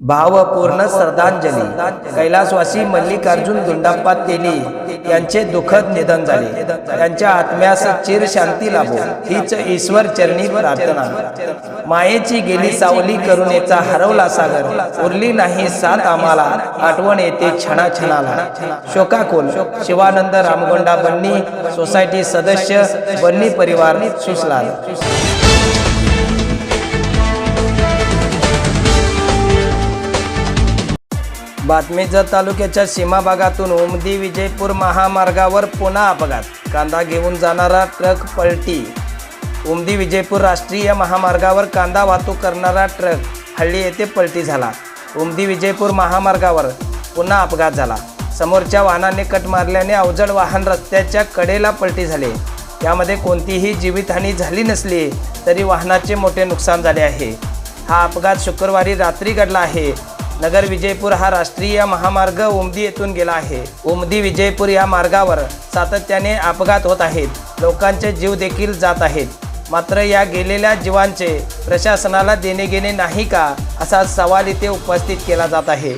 भावपूर्ण श्रद्धांजली. कैलासवासी मल्लिकार्जुन गुंडाप्पा तेली यांचे दुःखद निधन झाले. त्यांच्या आत्म्यास चिर शांती लाभो. हीच ईश्वर चरणी प्रार्थना. मायेची गेली सावली करुणेचा हरवला सागर. उरली नाही साथ आम्हाला. आठवण येते छणा छणाला शोकाकुल. शिवानंद रामगोंडा बन्नी सोसायटी सदस्य बन्नी परिवार सुसलाल. बातमी जत तालुक्याच्या सीमा भागातून उमदी विजयपूर महामार्गावर पुन्हा अपघात कांदा घेऊन जाणारा ट्रक पलटी. उमदी विजयपूर राष्ट्रीय महामार्गावर कांदा वाहतूक करणारा ट्रक हल्ली येथे पलटी झाला. उमदी विजयपूर महामार्गावर पुन्हा अपघात झाला. समोरच्या वाहनाने कट मारल्याने अवजड वाहन रस्त्याच्या कडेला पलटी झाले. यामध्ये कोणतीही जीवितहानी झाली नसली तरी वाहनाचे मोठे नुकसान झाले आहे. हा अपघात शुक्रवारी रात्री घडला आहे. नगर विजयपूर हा राष्ट्रीय महामार्ग उमदी येथून गेला आहे. उमदी विजयपूर या मार्गावर सातत्याने अपघात होत आहेत. लोकांचे जीव देखील जात आहेत. मात्र या गेलेल्या जीवांचे प्रशासनाला देणे घेणे नाही का असा सवाल इथे उपस्थित केला जात आहे.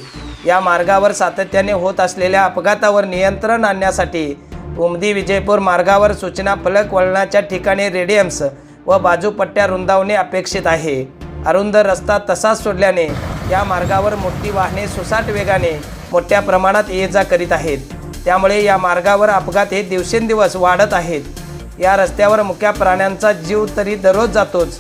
या मार्गावर सातत्याने होत असलेल्या अपघातावर नियंत्रण आणण्यासाठी उमदी विजयपूर मार्गावर सूचना फलक वळणाच्या ठिकाणी रेडियम्स व बाजूपट्ट्या रुंदावणे अपेक्षित आहे. अरुंद रस्ता तसाच सोडल्याने या मार्गावर मोठी वाहने सुसाट वेगाने मोठ्या प्रमाणात ये जा करीत आहेत. त्यामुळे या मार्गावर अपघात हे दिवसेंदिवस वाढत आहेत. या रस्त्यावर मुख्या प्राण्यांचा जीव तरी दररोज जातोच.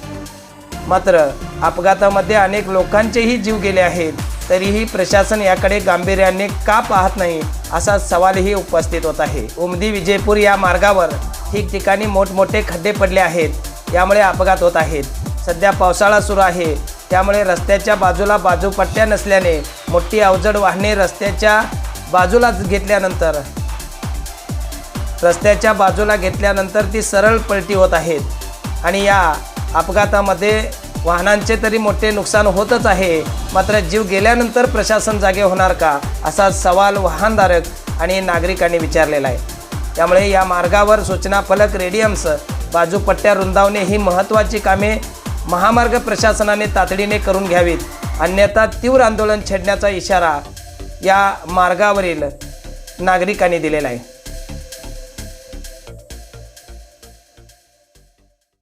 मात्र अपघातामध्ये अनेक लोकांचेही जीव गेले आहेत. तरीही प्रशासन याकडे गांभीर्याने का पाहत नाही असा सवालही उपस्थित होत आहे. उमदी विजयपूर या मार्गावर ठिकठिकाणी मोठमोठे खड्डे पडले आहेत. यामुळे अपघात होत आहेत. सध्या पावसाळा सुरू आहे. त्यामुळे रस्त्याच्या बाजूला बाजूपट्ट्या नसल्याने मोठी अवजड वाहने रस्त्याच्या बाजूला घेतल्यानंतर रस्त्याच्या बाजूला घेतल्यानंतर ती सरळ पलटी होत आहेत. आणि या अपघातामध्ये वाहनांचे तरी मोठे नुकसान होतच आहे. मात्र जीव गेल्यानंतर प्रशासन जागे होणार का असा सवाल वाहनधारक आणि नागरिकांनी विचारलेला आहे. त्यामुळे या मार्गावर सूचना फलक रेडियम्स बाजूपट्ट्या रुंदावणे ही महत्त्वाची कामे महामार्ग प्रशासनाने तातडीने करून घ्यावीत अन्यथा तीव्र आंदोलन छेडण्याचा इशारा या मार्गावरील नागरिकांनी दिलेला आहे.